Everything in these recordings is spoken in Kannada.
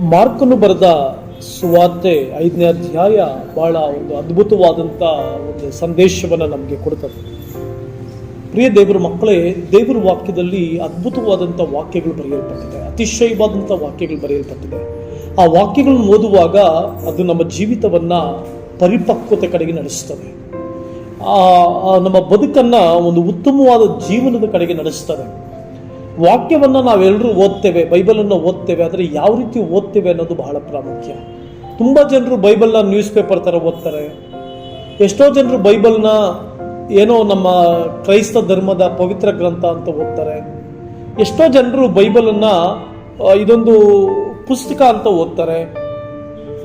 ಮಾರ್ಕನು ಬರೆದ ಸುವಾರ್ತೆ ಐದನೇ ಅಧ್ಯಾಯ ಬಹಳ ಒಂದು ಅದ್ಭುತವಾದಂಥ ಒಂದು ಸಂದೇಶವನ್ನು ನಮಗೆ ಕೊಡ್ತದೆ. ಪ್ರಿಯ ದೇವರ ಮಕ್ಕಳೇ, ದೇವರ ವಾಕ್ಯದಲ್ಲಿ ಅದ್ಭುತವಾದಂಥ ವಾಕ್ಯಗಳು ಬರೆಯಲ್ಪಟ್ಟಿದೆ. ಅತಿಶಯವಾದಂಥ ವಾಕ್ಯಗಳು ಬರೆಯಲ್ಪಟ್ಟಿದೆ. ಆ ವಾಕ್ಯಗಳನ್ನು ಓದುವಾಗ ಅದು ನಮ್ಮ ಜೀವಿತವನ್ನ ಪರಿಪಕ್ವತೆ ಕಡೆಗೆ ನಡೆಸ್ತದೆ. ನಮ್ಮ ಬದುಕನ್ನ ಒಂದು ಉತ್ತಮವಾದ ಜೀವನದ ಕಡೆಗೆ ನಡೆಸ್ತದೆ. ವಾಕ್ಯವನ್ನು ನಾವೆಲ್ಲರೂ ಓದ್ತೇವೆ, ಬೈಬಲನ್ನು ಓದ್ತೇವೆ, ಆದರೆ ಯಾವ ರೀತಿ ಓದ್ತೇವೆ ಅನ್ನೋದು ಬಹಳ ಪ್ರಾಮುಖ್ಯ. ತುಂಬ ಜನರು ಬೈಬಲ್ನ ನ್ಯೂಸ್ ಪೇಪರ್ ಥರ ಓದ್ತಾರೆ. ಎಷ್ಟೋ ಜನರು ಬೈಬಲ್ನ ಏನೋ ನಮ್ಮ ಕ್ರೈಸ್ತ ಧರ್ಮದ ಪವಿತ್ರ ಗ್ರಂಥ ಅಂತ ಓದ್ತಾರೆ. ಎಷ್ಟೋ ಜನರು ಬೈಬಲನ್ನು ಇದೊಂದು ಪುಸ್ತಕ ಅಂತ ಓದ್ತಾರೆ.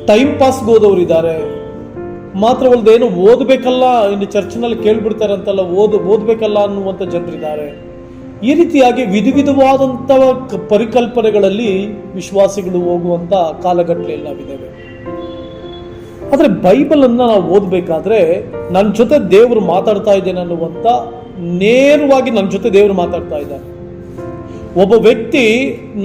ಟೈಮ್ ಪಾಸ್ಗೆ ಓದೋರು ಇದ್ದಾರೆ. ಮಾತ್ರವಲ್ಲದೆ ಏನು ಓದಬೇಕಲ್ಲ, ಇನ್ನು ಚರ್ಚ್ನಲ್ಲಿ ಕೇಳ್ಬಿಡ್ತಾರೆ ಅಂತಲ್ಲ ಓದ್, ಓದಬೇಕಲ್ಲ ಅನ್ನುವಂಥ ಜನರಿದ್ದಾರೆ. ಈ ರೀತಿಯಾಗಿ ವಿಧ ವಿಧವಾದಂಥ ಪರಿಕಲ್ಪನೆಗಳಲ್ಲಿ ವಿಶ್ವಾಸಿಗಳು ಹೋಗುವಂಥ ಕಾಲಘಟ್ಟಲೆ ನಾವಿದ್ದೇವೆ. ಆದರೆ ಬೈಬಲನ್ನು ನಾವು ಓದಬೇಕಾದ್ರೆ ನನ್ನ ಜೊತೆ ದೇವರು ಮಾತಾಡ್ತಾ ಇದ್ದೇನೆ ಅನ್ನುವಂಥ ನೇರವಾಗಿ ನನ್ನ ಜೊತೆ ದೇವರು ಮಾತಾಡ್ತಾ ಇದ್ದಾರೆ ಒಬ್ಬ ವ್ಯಕ್ತಿ,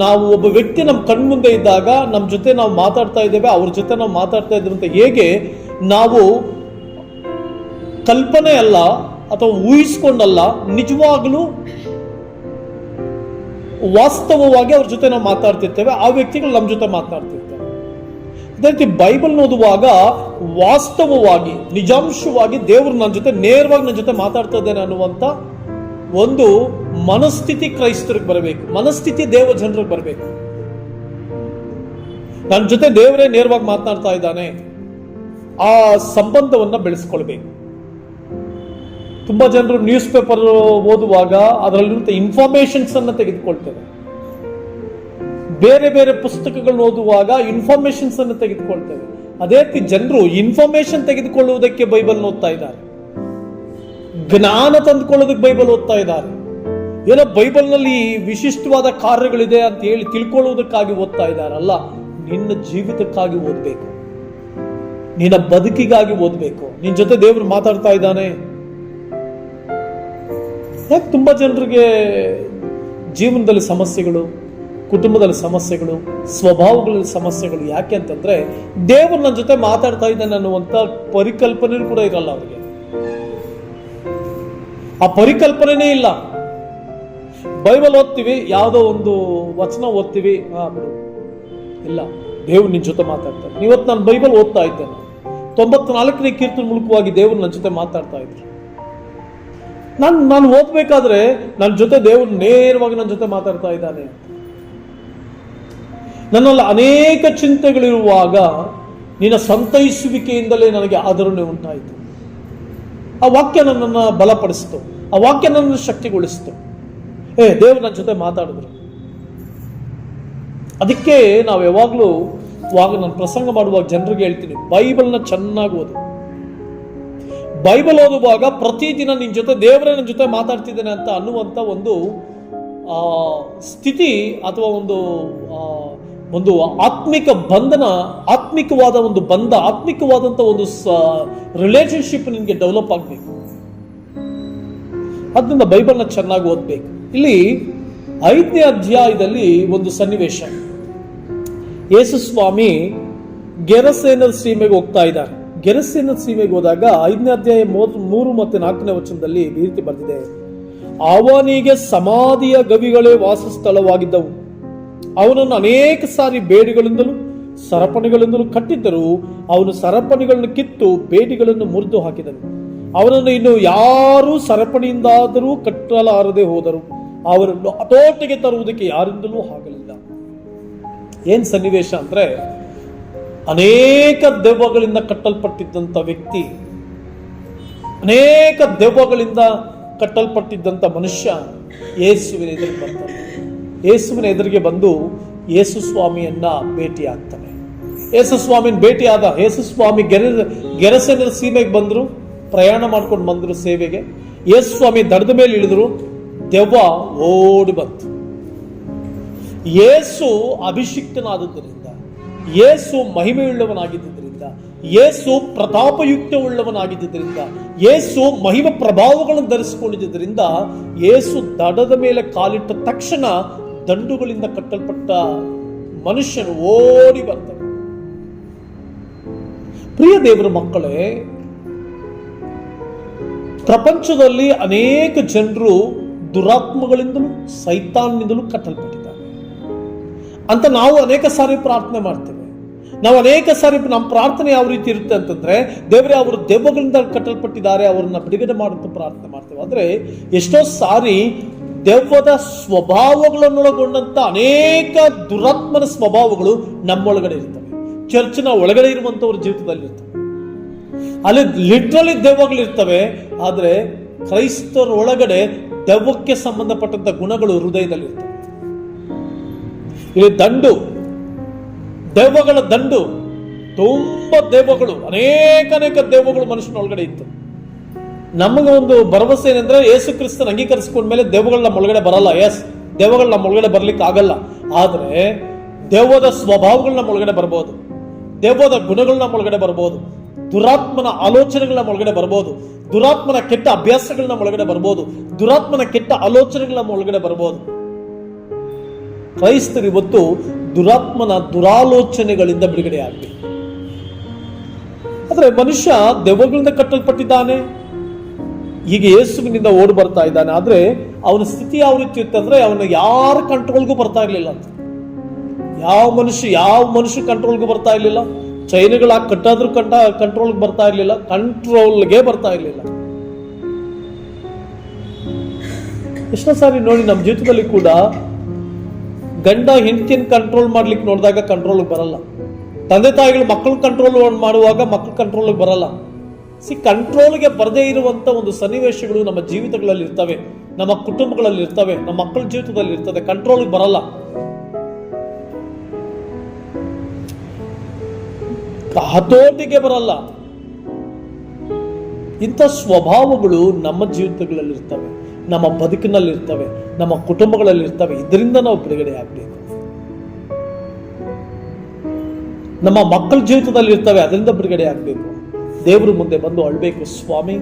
ನಾವು ಒಬ್ಬ ವ್ಯಕ್ತಿ ನಮ್ಮ ಕಣ್ಮುಂದೆ ಇದ್ದಾಗ ನಮ್ಮ ಜೊತೆ ನಾವು ಮಾತಾಡ್ತಾ ಇದ್ದೇವೆ, ಅವ್ರ ಜೊತೆ ನಾವು ಮಾತಾಡ್ತಾ ಇದ್ದೇವೆ ಅಂತ ಹೇಗೆ ನಾವು ಕಲ್ಪನೆ ಅಲ್ಲ ಅಥವಾ ಊಹಿಸ್ಕೊಂಡಲ್ಲ, ನಿಜವಾಗಲೂ ವಾಸ್ತವವಾಗಿ ಅವ್ರ ಜೊತೆ ನಾವು ಮಾತಾಡ್ತಿರ್ತೇವೆ, ಆ ವ್ಯಕ್ತಿಗಳು ನಮ್ಮ ಜೊತೆ ಮಾತನಾಡ್ತಿರ್ತೇವೆ ಅದೇ ರೀತಿ ಬೈಬಲ್ ಓದುವಾಗ ವಾಸ್ತವವಾಗಿ, ನಿಜಾಂಶವಾಗಿ ದೇವರು ನನ್ನ ಜೊತೆ, ನೇರವಾಗಿ ನನ್ನ ಜೊತೆ ಮಾತಾಡ್ತಾ ಇದ್ದೇನೆ ಅನ್ನುವಂಥ ಒಂದು ಮನಸ್ಥಿತಿ ಕ್ರೈಸ್ತರಿಗೆ ಬರಬೇಕು. ಮನಸ್ಥಿತಿ ದೇವ ಜನರಿಗೆ ಬರಬೇಕು. ನನ್ನ ಜೊತೆ ದೇವರೇ ನೇರವಾಗಿ ಮಾತನಾಡ್ತಾ ಇದ್ದಾನೆ. ಆ ಸಂಬಂಧವನ್ನು ಬೆಳೆಸ್ಕೊಳ್ಬೇಕು. ತುಂಬಾ ಜನರು ನ್ಯೂಸ್ ಪೇಪರ್ ಓದುವಾಗ ಅದರಲ್ಲಿರುವಂಥ ಅನ್ನ ತೆಗೆದುಕೊಳ್ತೇವೆ. ಬೇರೆ ಬೇರೆ ಪುಸ್ತಕಗಳನ್ನ ಓದುವಾಗ ಇನ್ಫಾರ್ಮೇಶನ್ಸ್ ಅನ್ನು ತೆಗೆದುಕೊಳ್ತೇವೆ. ಅದೇ ರೀತಿ ಜನರು ಇನ್ಫಾರ್ಮೇಶನ್ ತೆಗೆದುಕೊಳ್ಳುವುದಕ್ಕೆ ಬೈಬಲ್ ಓದ್ತಾ ಇದ್ದಾರೆ. ಜ್ಞಾನ ತಂದುಕೊಳ್ಳೋದಕ್ಕೆ ಬೈಬಲ್ ಓದ್ತಾ ಇದ್ದಾರೆ. ಏನೋ ಬೈಬಲ್ನಲ್ಲಿ ವಿಶಿಷ್ಟವಾದ ಕಾರ್ಯಗಳಿದೆ ಅಂತ ಹೇಳಿ ತಿಳ್ಕೊಳ್ಳುವುದಕ್ಕಾಗಿ ಓದ್ತಾ ಇದ್ದಾರಲ್ಲ ನಿನ್ನ ಜೀವಿತಕ್ಕಾಗಿ ಓದಬೇಕು. ನಿನ್ನ ಬದುಕಿಗಾಗಿ ಓದಬೇಕು. ನಿನ್ನ ಜೊತೆ ದೇವರು ಮಾತಾಡ್ತಾ ಇದ್ದಾನೆ. ಯಾಕೆ ತುಂಬ ಜನರಿಗೆ ಜೀವನದಲ್ಲಿ ಸಮಸ್ಯೆಗಳು, ಕುಟುಂಬದಲ್ಲಿ ಸಮಸ್ಯೆಗಳು, ಸ್ವಭಾವಗಳಲ್ಲಿ ಸಮಸ್ಯೆಗಳು ಯಾಕೆ ಅಂತಂದ್ರೆ ದೇವರು ನನ್ನ ಜೊತೆ ಮಾತಾಡ್ತಾ ಇದ್ದಾನೆ ಅನ್ನುವಂಥ ಪರಿಕಲ್ಪನೆ ಕೂಡ ಇರಲ್ಲ ಅವರಿಗೆ. ಆ ಪರಿಕಲ್ಪನೆನೇ ಇಲ್ಲ. ಬೈಬಲ್ ಓದ್ತೀವಿ, ಯಾವುದೋ ಒಂದು ವಚನ ಓದ್ತೀವಿ. ಇಲ್ಲ, ದೇವ್ರು ನಿನ್ನ ಜೊತೆ ಮಾತಾಡ್ತಾನೆ. ಇವತ್ತು ನಾನು ಬೈಬಲ್ ಓದ್ತಾ ಇದ್ದೇನೆ. ತೊಂಬತ್ನಾಲ್ಕನೇ ಕೀರ್ತನ ಮೂಲಕವಾಗಿ ದೇವ್ರು ನನ್ನ ಜೊತೆ ಮಾತಾಡ್ತಾ ಇದ್ರು. ನಾನು ನಾನು ಓದ್ಬೇಕಾದ್ರೆ ನನ್ನ ಜೊತೆ ದೇವ್ರ ನೇರವಾಗಿ ನನ್ನ ಜೊತೆ ಮಾತಾಡ್ತಾ ಇದ್ದಾನೆ. ನನ್ನಲ್ಲಿ ಅನೇಕ ಚಿಂತೆಗಳಿರುವಾಗ ನಿನ್ನ ಸಂತೈಸುವಿಕೆಯಿಂದಲೇ ನನಗೆ ಆಧರಣೆ ಉಂಟಾಯಿತು. ಆ ವಾಕ್ಯ ನನ್ನನ್ನು ಬಲಪಡಿಸಿತು. ಆ ವಾಕ್ಯ ನನ್ನನ್ನು ಶಕ್ತಿಗೊಳಿಸಿತು. ಏ, ದೇವ್ರು ನನ್ನ ಜೊತೆ ಮಾತಾಡಿದ್ರು. ಅದಕ್ಕೆ ನಾವು ಯಾವಾಗಲೂ, ಇವಾಗ ನಾನು ಪ್ರಸಂಗ ಮಾಡುವಾಗ ಜನರಿಗೆ ಹೇಳ್ತೀನಿ, ಬೈಬಲ್ನ ಚೆನ್ನಾಗಿ ಓದು. ಬೈಬಲ್ ಓದುವಾಗ ಪ್ರತಿದಿನ ನಿನ್ನ ಜೊತೆ ದೇವರೇ ನನ್ನ ಜೊತೆ ಮಾತಾಡ್ತಿದ್ದೇನೆ ಅಂತ ಅನ್ನುವಂಥ ಒಂದು ಸ್ಥಿತಿ ಅಥವಾ ಒಂದು ಒಂದು ಆತ್ಮಿಕ ಬಂಧನ, ಆತ್ಮಿಕವಾದ ಒಂದು ಬಂಧ ಆತ್ಮಿಕವಾದಂಥ ಒಂದು ರಿಲೇಶನ್ಶಿಪ್ ನಿಮಗೆ ಡೆವಲಪ್ ಆಗಬೇಕು. ಅದರಿಂದ ಬೈಬಲ್ನ ಚೆನ್ನಾಗಿ ಓದಬೇಕು. ಇಲ್ಲಿ ಐದನೇ ಅಧ್ಯಾಯದಲ್ಲಿ ಒಂದು ಸನ್ನಿವೇಶ. ಯೇಸುಸ್ವಾಮಿ ಸ್ವಾಮಿ ಗೆರಸೇನದ ಸೀಮೆಗೆ ಹೋಗ್ತಾ ಇದ್ದಾರೆ. ಗೆರಸೇನದ ಸೀಮೆಗೆ ಹೋದಾಗ ಐದನೇ ಅಧ್ಯಾಯ ಮೂರ್- ಮತ್ತು ನಾಲ್ಕನೇ ವಚನದಲ್ಲಿ ಈ ರೀತಿ ಅವನಿಗೆ ಸಮಾಧಿಯ ಗವಿಗಳೇ ವಾಸಸ್ಥಳವಾಗಿದ್ದವು. ಅವನನ್ನು ಅನೇಕ ಸಾರಿ ಬೇಡಿಗಳಿಂದಲೂ, ಸರಪಣಿಗಳಿಂದಲೂ ಕಟ್ಟಿದ್ದರು ಅವನು ಸರಪಣಿಗಳನ್ನು ಕಿತ್ತು ಬೇಡಿಗಳನ್ನು ಮುರಿದು ಹಾಕಿದನು. ಅವನನ್ನು ಇನ್ನು ಯಾರೂ ಸರಪಣಿಯಿಂದಾದರೂ ಕಟ್ಟಲಾರದೆ ಹೋದರು. ಅವರನ್ನು ಹತೋಟಿಗೆ ತರುವುದಕ್ಕೆ ಯಾರಿಂದಲೂ ಆಗಲಿಲ್ಲ. ಏನ್ ಸನ್ನಿವೇಶ ಅಂದ್ರೆ ಅನೇಕ ದೆವ್ವಗಳಿಂದ ಕಟ್ಟಲ್ಪಟ್ಟಿದ್ದಂಥ ವ್ಯಕ್ತಿ, ಅನೇಕ ದೆವ್ವಗಳಿಂದ ಕಟ್ಟಲ್ಪಟ್ಟಿದ್ದಂಥ ಮನುಷ್ಯ ಯೇಸುವಿನ ಎದುರಿಗೆ ಬರ್ತಾನೆ ಯೇಸುವಿನ ಎದುರಿಗೆ ಬಂದು ಯೇಸು ಸ್ವಾಮಿಯನ್ನ ಭೇಟಿಯಾಗ್ತಾನೆ. ಯೇಸು ಸ್ವಾಮಿನ ಭೇಟಿಯಾದ, ಯೇಸು ಸ್ವಾಮಿ ಗೆರೆ ಗೆರೆಸನ ಸೀಮೆಗೆ ಬಂದರು, ಪ್ರಯಾಣ ಮಾಡ್ಕೊಂಡು ಬಂದರು ಸೇವೆಗೆ. ಯೇಸು ಸ್ವಾಮಿ ದಡದ ಮೇಲೆ ಇಳಿದ್ರು, ದೆವ್ವ ಓಡಿ ಬಂತು. ಯೇಸು ಅಭಿಷಿಕ್ತನಾದದ್ದರಿಂದ ಯೇಸು ಮಹಿಮೆಯುಳ್ಳವನಾಗಿದ್ದರಿಂದ, ಯೇಸು ಪ್ರತಾಪಯುಕ್ತವುಳ್ಳವನಾಗಿದ್ದರಿಂದ, ಯೇಸು ಮಹಿಮ ಪ್ರಭಾವಗಳನ್ನು ಧರಿಸಿಕೊಂಡಿದ್ದರಿಂದ, ಯೇಸು ದಡದ ಮೇಲೆ ಕಾಲಿಟ್ಟ ತಕ್ಷಣ ದಂಡುಗಳಿಂದ ಕಟ್ಟಲ್ಪಟ್ಟ ಮನುಷ್ಯನು ಓಡಿ ಬರ್ತಾನೆ ಪ್ರಿಯ ದೇವರ ಮಕ್ಕಳೇ, ಪ್ರಪಂಚದಲ್ಲಿ ಅನೇಕ ಜನರು ದುರಾತ್ಮಗಳಿಂದಲೂ ಸೈತಾನ್ನಿಂದಲೂ ಕಟ್ಟಲ್ಪಟ್ಟಿದ್ದಾರೆ. ಅಂತ ನಾವು ಅನೇಕ ಸಾರಿ ಪ್ರಾರ್ಥನೆ ಮಾಡ್ತೇವೆ. ನಾವು ಅನೇಕ ಸಾರಿ ನಮ್ಮ ಪ್ರಾರ್ಥನೆ ಯಾವ ರೀತಿ ಇರುತ್ತೆ ಅಂತಂದ್ರೆ, ದೇವರೇ ಅವರು ದೆವ್ವಗಳಿಂದ ಕಟ್ಟಲ್ಪಟ್ಟಿದ್ದಾರೆ, ಅವರನ್ನ ಬಿಡುಗಡೆ ಮಾಡುವಂತ ಪ್ರಾರ್ಥನೆ ಮಾಡ್ತೇವೆ. ಆದ್ರೆ ಎಷ್ಟೋ ಸಾರಿ ದೆವ್ವದ ಸ್ವಭಾವಗಳನ್ನೊಳಗೊಂಡಂತ ಅನೇಕ ದುರಾತ್ಮನ ಸ್ವಭಾವಗಳು ನಮ್ಮೊಳಗಡೆ ಇರ್ತವೆ. ಚರ್ಚಿನ ಒಳಗಡೆ ಇರುವಂತವ್ರ ಜೀವಿತದಲ್ಲಿ ಇರ್ತವೆ. ಅಲ್ಲಿ ಲಿಟ್ರಲಿ ದೆವ್ವಗಳು ಇರ್ತವೆ ಆದ್ರೆ ಕ್ರೈಸ್ತರ ಒಳಗಡೆ ದೆವ್ವಕ್ಕೆ ಸಂಬಂಧಪಟ್ಟಂತ ಗುಣಗಳು ಹೃದಯದಲ್ಲಿ ಇರ್ತವೆ ಇಲ್ಲಿ ದಂಡು ದೆವ್ವಗಳ ದಂಡು, ತುಂಬ ದೆವ್ವಗಳು, ಅನೇಕ ಅನೇಕ ದೆವ್ವಗಳು ಮನುಷ್ಯನ ಒಳಗಡೆ ಇತ್ತು. ನಮಗೆ ಒಂದು ಭರವಸೆ ಏನಂದ್ರೆ ಯೇಸು ಕ್ರಿಸ್ತನ ಅಂಗೀಕರಿಸಿಕೊಂಡ್ಮೇಲೆ ದೆವ್ವಗಳು ನಮ್ಮ ಒಳಗಡೆ ಬರಲ್ಲ. ಎಸ್ ದೆವ್ವಗಳು ನಮ್ಮ ಒಳಗಡೆ ಬರ್ಲಿಕ್ಕೆ ಆಗಲ್ಲ. ಆದರೆ ದೆವ್ವದ ಸ್ವಭಾವಗಳು ನಮ್ಮ ಒಳಗಡೆ ಬರ್ಬೋದು. ದೆವ್ವದ ಗುಣಗಳು ನಮ್ಮ ಒಳಗಡೆ ಬರ್ಬೋದು. ದುರಾತ್ಮನ ಆಲೋಚನೆಗಳು ನಮ್ಮ ಒಳಗಡೆ ಬರ್ಬೋದು. ದುರಾತ್ಮನ ಕೆಟ್ಟ ಅಭ್ಯಾಸಗಳು ನಮ್ಮ ಒಳಗಡೆ ಬರ್ಬೋದು. ದುರಾತ್ಮನ ಕೆಟ್ಟ ಆಲೋಚನೆಗಳು ನಮ್ಮ ಒಳಗಡೆ ಬರ್ಬೋದು. ಕ್ರೈಸ್ತರು ಇವತ್ತು ದುರಾತ್ಮನ ದುರಾಲೋಚನೆಗಳಿಂದ ಬಿಡುಗಡೆ ಆಗಬೇಕು ಆದರೆ ಮನುಷ್ಯ ದೆವ್ವಗಳಿಂದ ಕಟ್ಟಲ್ಪಟ್ಟಿದ್ದಾನೆ. ಈಗ ಯೇಸುವಿನಿಂದ ಓಡಿ ಬರ್ತಾ ಇದ್ದಾನೆ. ಆದರೆ ಅವನ ಸ್ಥಿತಿ ಯಾವ ರೀತಿ ಇತ್ತಂದ್ರೆ ಅವನ ಯಾರ ಕಂಟ್ರೋಲ್ಗೂ ಬರ್ತಾ ಇರಲಿಲ್ಲ. ಅಂತ ಯಾವ ಮನುಷ್ಯ ಯಾವ ಮನುಷ್ಯ ಕಂಟ್ರೋಲ್ಗೂ ಬರ್ತಾ ಇರ್ಲಿಲ್ಲ. ಚೈನ್ಗಳ ಕಟ್ಟಾದ್ರೂ ಕಂಟ, ಕಂಟ್ರೋಲ್ಗೆ ಬರ್ತಾ ಇರಲಿಲ್ಲ. ಕಂಟ್ರೋಲ್ಗೆ ಬರ್ತಾ ಇರಲಿಲ್ಲ. ಎಷ್ಟೋ ಸಾರಿ ನೋಡಿ ನಮ್ಮ ಜೀವಿತದಲ್ಲಿ ಕೂಡ ಗಂಡ ಹೆಂಡತಿಯನ್ನು ಕಂಟ್ರೋಲ್ ಮಾಡ್ಲಿಕ್ಕೆ ನೋಡಿದಾಗ ಕಂಟ್ರೋಲ್ ಬರಲ್ಲ. ತಂದೆ ತಾಯಿಗಳು ಮಕ್ಕಳು ಕಂಟ್ರೋಲ್ ಮಾಡುವಾಗ ಮಕ್ಕಳು ಕಂಟ್ರೋಲ್ ಬರಲ್ಲ. ಸಿ ಕಂಟ್ರೋಲ್ಗೆ ಬರದೇ ಇರುವಂತ ಒಂದು ಸನ್ನಿವೇಶಗಳು ನಮ್ಮ ಜೀವಿತಗಳಲ್ಲಿ ಇರ್ತವೆ, ನಮ್ಮ ಕುಟುಂಬಗಳಲ್ಲಿ ಇರ್ತವೆ, ನಮ್ಮ ಮಕ್ಕಳ ಜೀವಿತದಲ್ಲಿ ಇರ್ತದೆ ಕಂಟ್ರೋಲ್ ಬರಲ್ಲ. ಹತೋಟಿಗೆ ಬರಲ್ಲ. ಇಂಥ ಸ್ವಭಾವಗಳು ನಮ್ಮ ಜೀವಿತಗಳಲ್ಲಿ ಇರ್ತವೆ. ನಮ್ಮ ಬದುಕಿನಲ್ಲಿರ್ತವೆ, ನಮ್ಮ ಕುಟುಂಬಗಳಲ್ಲಿರ್ತವೆ. ಇದರಿಂದ ನಾವು ಬಿಡುಗಡೆ ಆಗಬೇಕು. ನಮ್ಮ ಮಕ್ಕಳ ಜೀವಿತದಲ್ಲಿ ಇರ್ತವೆ ಅದರಿಂದ ಬಿಡುಗಡೆ ಆಗಬೇಕು. ದೇವರು ಮುಂದೆ ಬಂದು ಅಳ್ಬೇಕು, ಸ್ವಾಮಿ.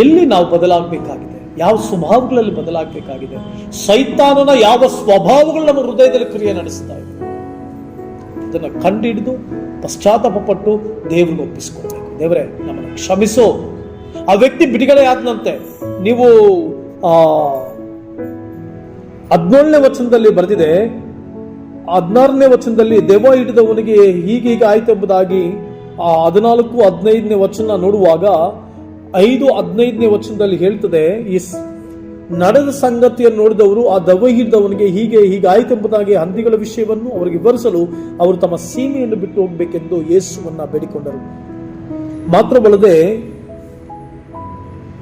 ಎಲ್ಲಿ ನಾವು ಬದಲಾಗಬೇಕಾಗಿದೆ? ಯಾವ ಸ್ವಭಾವಗಳಲ್ಲಿ ಬದಲಾಗಬೇಕಾಗಿದೆ? ಸೈತಾನನ ಯಾವ ಸ್ವಭಾವಗಳು ನಮ್ಮ ಹೃದಯದಲ್ಲಿ ಕ್ರಿಯೆ ನಡೆಸ್ತಾ ಇದೆ? ಕಂಡು ಹಿಡಿದು ಪಶ್ಚಾತ್ತಾಪ ಪಟ್ಟು ದೇವ್ರಿಗೆ ಒಪ್ಪಿಸ್ಕೊಳ್ಬೇಕು. ದೇವರೇ, ನಮ್ಮನ್ನು ಕ್ಷಮಿಸೋ. ಆ ವ್ಯಕ್ತಿ ಬಿಡುಗಡೆ ಆದನಂತೆ. ನೀವು ಹದಿನೇಳನೇ ವಚನದಲ್ಲಿ ಬರೆದಿದೆ, ಹದಿನಾರನೇ ವಚನದಲ್ಲಿ ದೆವ್ವ ಹಿಡಿದವನಿಗೆ ಹೀಗೀಗ ಆಯ್ತು ಎಂಬುದಾಗಿ, ಆ ಹದಿನಾಲ್ಕು, ಹದಿನೈದನೇ ವಚನ ನೋಡುವಾಗ, ಐದು, ಹದಿನೈದನೇ ವಚನದಲ್ಲಿ ಹೇಳ್ತದೆ ಈ ನಡೆದ ಸಂಗತಿಯನ್ನು ನೋಡಿದವರು, ಆ ದೆವ್ವ ಹಿಡಿದವನಿಗೆ ಹೀಗೆ ಹೀಗಾಯ್ತು ಎಂಬುದಾಗಿ ಹಂದಿಗಳ ವಿಷಯವನ್ನು ಅವರಿಗೆ ವಿವರಿಸಲು ಅವರು ತಮ್ಮ ಸೀಮೆಯನ್ನು ಬಿಟ್ಟು ಹೋಗಬೇಕೆಂದು ಯೇಸುವನ್ನ ಬೇಡಿಕೊಂಡರು. ಮಾತ್ರವಲ್ಲದೆ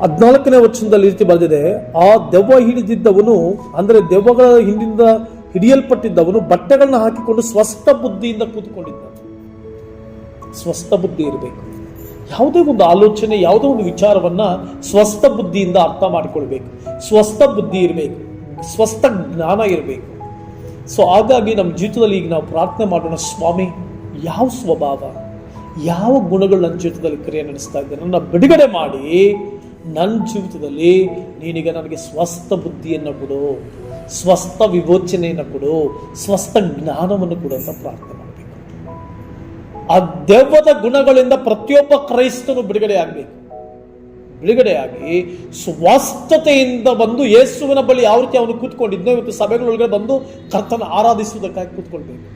ಹದಿನಾಲ್ಕನೇ ವಚನದಲ್ಲಿ ರೀತಿ ಬರೆದಿದೆ, ಆ ದೆವ್ವ ಹಿಡಿದಿದ್ದವನು, ಅಂದರೆ ದೆವ್ವಗಳ ಹಿಂದಿಂದ ಹಿಡಿಯಲ್ಪಟ್ಟಿದ್ದವನು ಬಟ್ಟೆಗಳನ್ನ ಹಾಕಿಕೊಂಡು ಸ್ವಸ್ಥ ಬುದ್ಧಿಯಿಂದ ಕೂತ್ಕೊಂಡಿದ್ದ. ಸ್ವಸ್ಥ ಬುದ್ಧಿ ಇರಬೇಕು. ಯಾವುದೇ ಒಂದು ಆಲೋಚನೆ, ಯಾವುದೇ ಒಂದು ವಿಚಾರವನ್ನ ಸ್ವಸ್ಥ ಬುದ್ಧಿಯಿಂದ ಅರ್ಥ ಮಾಡಿಕೊಳ್ಬೇಕು. ಸ್ವಸ್ಥ ಬುದ್ಧಿ ಇರಬೇಕು. ಸ್ವಸ್ಥ ಜ್ಞಾನ ಇರಬೇಕು. ಸೊ, ಹಾಗಾಗಿ ನಮ್ಮ ಜೀವಿತದಲ್ಲಿ ಈಗ ನಾವು ಪ್ರಾರ್ಥನೆ ಮಾಡೋಣ, ಸ್ವಾಮಿ, ಯಾವ ಸ್ವಭಾವ, ಯಾವ ಗುಣಗಳು ನನ್ನ ಜೀವಿತದಲ್ಲಿ ಕ್ರಿಯೆ ನಡೆಸ್ತಾ ಇದ್ದಾರೆ ನನ್ನ ಬಿಡುಗಡೆ ಮಾಡಿ. ನನ್ನ ಜೀವಿತದಲ್ಲಿ ನೀನೀಗ ನನಗೆ ಸ್ವಸ್ಥ ಬುದ್ಧಿಯನ್ನು ಕೊಡು, ಸ್ವಸ್ಥ ವಿವೋಚನೆಯನ್ನು ಕೊಡು, ಸ್ವಸ್ಥ ಜ್ಞಾನವನ್ನು ಕೊಡು ಅಂತ ಪ್ರಾರ್ಥನೆ ಮಾಡಬೇಕು. ಆ ದೆವ್ವದ ಗುಣಗಳಿಂದ ಪ್ರತಿಯೊಬ್ಬ ಕ್ರೈಸ್ತನು ಬಿಡುಗಡೆ ಆಗಬೇಕು. ಬಿಡುಗಡೆಯಾಗಿ ಸ್ವಸ್ಥತೆಯಿಂದ ಬಂದು ಯೇಸುವಿನ ಬಳಿ ಯಾವ ರೀತಿ ಅವನು ಕೂತ್ಕೊಂಡಿದ್ನೋ ಇವತ್ತು ಸಭೆಗಳೊಳಗಡೆ ಬಂದು ಕರ್ತನ ಆರಾಧಿಸುವುದಕ್ಕಾಗಿ ಕೂತ್ಕೊಳ್ಬೇಕು.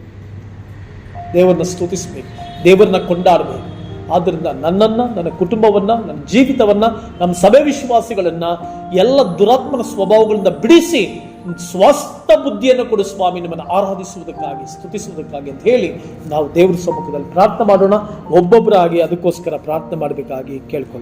ದೇವರನ್ನ ಸ್ತುತಿಸ್ಬೇಕು. ದೇವರನ್ನ ಕೊಂಡಾಡಬೇಕು. ಆದ್ದರಿಂದ ನನ್ನನ್ನು, ನನ್ನ ಕುಟುಂಬವನ್ನ, ನನ್ನ ಜೀವಿತವನ್ನ, ನಮ್ಮ ಸಭೆ ವಿಶ್ವಾಸಿಗಳನ್ನು, ಎಲ್ಲ ದುರಾತ್ಮನ ಸ್ವಭಾವಗಳಿಂದ ಬಿಡಿಸಿ, ಸ್ವಸ್ಥ ಬುದ್ಧಿಯನ್ನು ಕೊಡು ಸ್ವಾಮಿ, ನಿಮ್ಮನ್ನು ಆರಾಧಿಸುವುದಕ್ಕಾಗಿ, ಸ್ತುತಿಸುವುದಕ್ಕಾಗಿ ಅಂತ ಹೇಳಿ ನಾವು ದೇವರ ಸಮ್ಮುಖದಲ್ಲಿ ಪ್ರಾರ್ಥನೆ ಮಾಡೋಣ. ಒಬ್ಬೊಬ್ಬರಾಗಿ ಅದಕ್ಕೋಸ್ಕರ ಪ್ರಾರ್ಥನೆ ಮಾಡಬೇಕಾಗಿ ಕೇಳ್ಕೊಳ್ಳಿ.